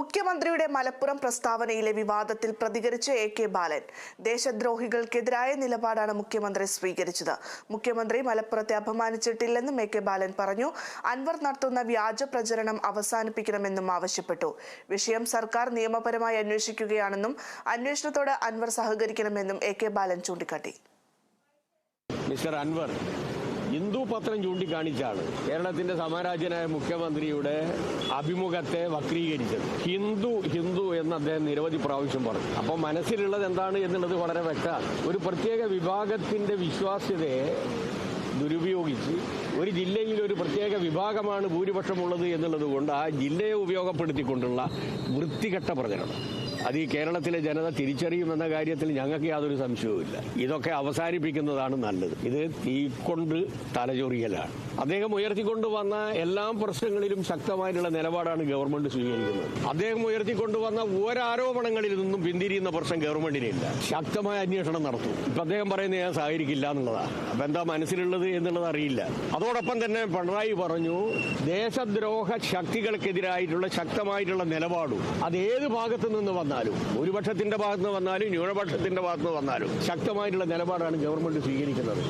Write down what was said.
മുഖ്യമന്ത്രിയുടെ മലപ്പുറം പ്രസ്താവനയിലെ വിവാദത്തിൽ പ്രതികരിച്ച A K ബാലൻ ദേശദ്രോഹികൾക്കെതിരായ നിലപാടാണ് മുഖ്യമന്ത്രി സ്വീകരിച്ചത്. മുഖ്യമന്ത്രി മലപ്പുറത്തെ അപമാനിച്ചിട്ടില്ലെന്നും എ കെ ബാലൻ പറഞ്ഞു. അൻവർ നടത്തുന്ന വ്യാജ പ്രചരണം അവസാനിപ്പിക്കണമെന്നും ആവശ്യപ്പെട്ടു. വിഷയം സർക്കാർ നിയമപരമായി അന്വേഷിക്കുകയാണെന്നും അന്വേഷണത്തോട് അൻവർ സഹകരിക്കണമെന്നും എ കെ ബാലൻ ചൂണ്ടിക്കാട്ടി. മിസ്റ്റർ അൻവർ ഹിന്ദു പത്രം ചൂണ്ടിക്കാണിച്ചാണ് കേരളത്തിന്റെ സമരാജ്യനായ മുഖ്യമന്ത്രിയുടെ അഭിമുഖത്തെ വക്രീകരിച്ചത്. ഹിന്ദു ഹിന്ദു എന്ന് അദ്ദേഹം നിരവധി പ്രാവശ്യം പറഞ്ഞു. അപ്പോൾ മനസ്സിലുള്ളത് എന്താണ് എന്നുള്ളത് വളരെ വ്യക്തമാണ്. ഒരു പ്രത്യേക വിഭാഗത്തിന്റെ വിശ്വാസ്യതയെ ദുരുപയോഗിച്ച് ഒരു ജില്ലയിൽ ഒരു പ്രത്യേക വിഭാഗമാണ് ഭൂരിപക്ഷമുള്ളത് എന്നുള്ളത് കൊണ്ട് ആ ജില്ലയെ ഉപയോഗപ്പെടുത്തിക്കൊണ്ടുള്ള വൃത്തികെട്ട പ്രചരണം. അത് ഈ കേരളത്തിലെ ജനത തിരിച്ചറിയുമെന്ന കാര്യത്തിൽ ഞങ്ങൾക്ക് യാതൊരു സംശയവുമില്ല ഇതൊക്കെ അവസാനിപ്പിക്കുന്നതാണ് നല്ലത്. ഇത് തീക്കൊണ്ട് തലചൊറിയലാണ്. അദ്ദേഹം ഉയർത്തിക്കൊണ്ടുവന്ന എല്ലാ പ്രശ്നങ്ങളിലും ശക്തമായിട്ടുള്ള നിലപാടാണ് ഗവൺമെന്റ് സ്വീകരിക്കുന്നത്. അദ്ദേഹം ഉയർത്തിക്കൊണ്ടുവന്ന ഒരാരോപണങ്ങളിൽ നിന്നും പിന്തിരിയുന്ന പ്രശ്നം ഗവൺമെന്റിനില്ല ശക്തമായ അന്വേഷണം നടത്തും. ഇപ്പൊ അദ്ദേഹം പറയുന്നത് ഞാൻ സഹകരിക്കില്ല എന്നുള്ളതാണ് അപ്പൊ എന്താ മനസ്സിലുള്ളത് എന്നുള്ളത് അറിയില്ല. അതോടൊപ്പം തന്നെ പിണറായി പറഞ്ഞു ദേശദ്രോഹ ശക്തികൾക്കെതിരായിട്ടുള്ള ശക്തമായിട്ടുള്ള നിലപാടും അത് ഏത് ഭാഗത്തു നിന്ന് വന്നാലും ഭൂരിപക്ഷത്തിന്റെ ഭാഗത്ത് നിന്ന് വന്നാലും ന്യൂനപക്ഷത്തിന്റെ ഭാഗത്ത് നിന്ന് വന്നാലും ശക്തമായിട്ടുള്ള നിലപാടാണ് ഗവൺമെന്റ് സ്വീകരിക്കുന്നത്.